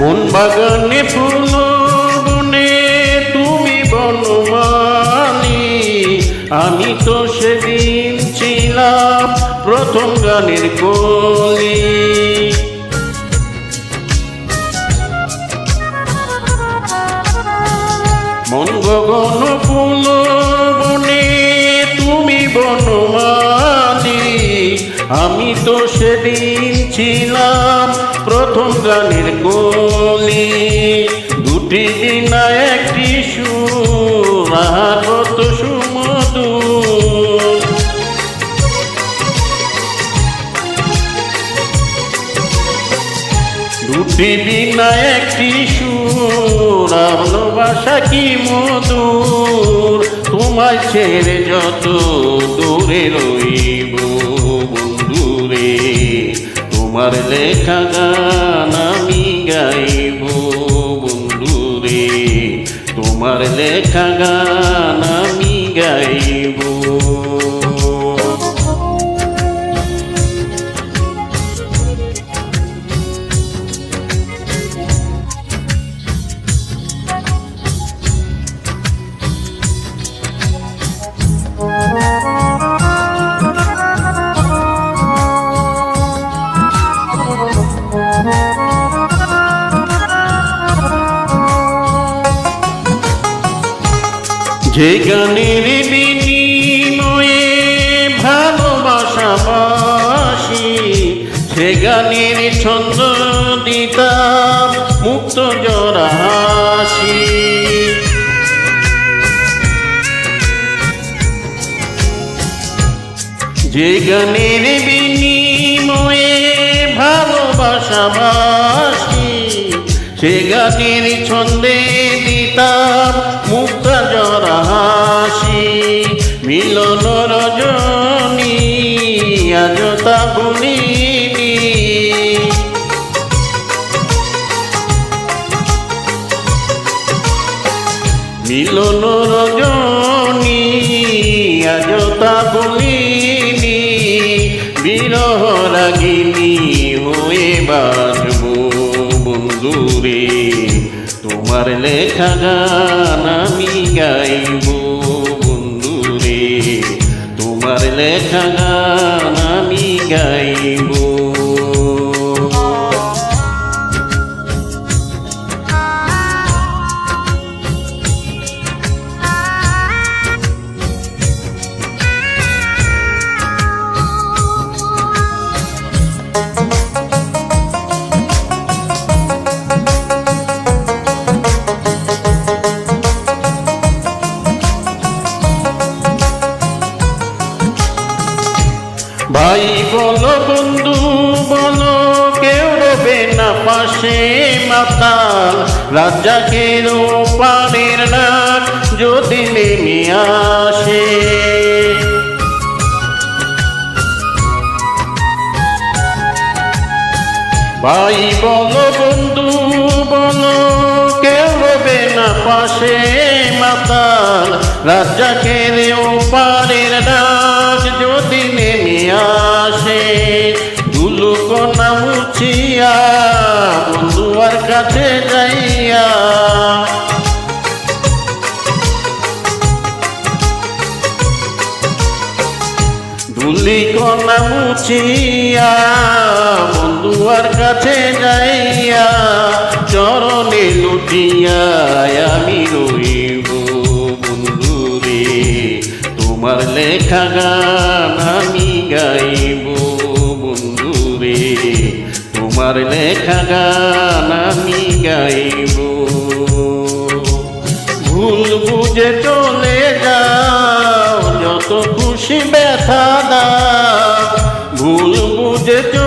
মন বাগানে ফুল বনে তুমি বনমালি। আমি তো সেদিন ছিলাম প্রথম গানের কলি। মন গগন ফুল বনে তুমি বনমালি। আমি তো সেদিন ছিলাম প্রথম গানের কলি। দুটি বিনা একটি সুর? ভালোবাসা কি মধুর? তোমায় ছেড়ে যত দূরে রইব বন্ধুরে, তোমার লেখা গান আমি গাইব বন্ধুরে, তোমার লেখা গান যে গানের বিনিময়ে ভালোবাসা বাসি, সে গানের ছন্দ দিতাম মুক্ত জরা হাসি। যে গানের বিনিময়ে ভালোবাসা বাসি, সে গানের ছন্দে দিতাম মিলন রজনী আজ তা মিলন রজনী আজ তা বিরহ রাগিনী হয়ে বাজব বন্ধুরে, তোমার লেখা গান আমি গাইব। লেখা গান আমি গাইব। ভাই বলো বন্ধু, বলো কেউ রবে না পাশে মাতাল। রাজ্জাকের পারের নাক যদি নেমে আসে। ভাই বলো বন্ধু না পাশে মাতাল রাজ্জাকের ওপারের ডাক যদি নেমে আসে দুলুকোনা মুছিয়া বন্ধুয়ার কাছে যাইয়া। ধুলি কণা মুছিয়া বন্ধুয়ার কাছে যাইয়া চরণে লুটিয়া আমি রইব বন্ধুরে। তোমার লেখা গান আমি গাইব বন্ধুরে। তোমার লেখা গান আমি গাইব। ভুল বুঝে চলে যাও, যত খুশি ব্যথা দাও। ভুল বুঝে চলে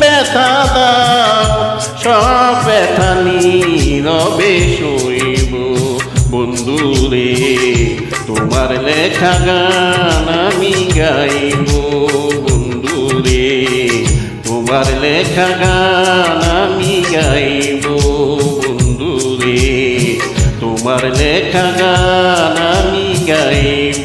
ব্যথা দাও, সব ব্যথা নীরবে শৈব বন্ধুরে, তোমার লেখা গান আমি গাইব। বন্ধুরে, তোমার লেখা গান আমি গাইব। বন্ধুরে, তোমার লেখা গান আমি গাইব।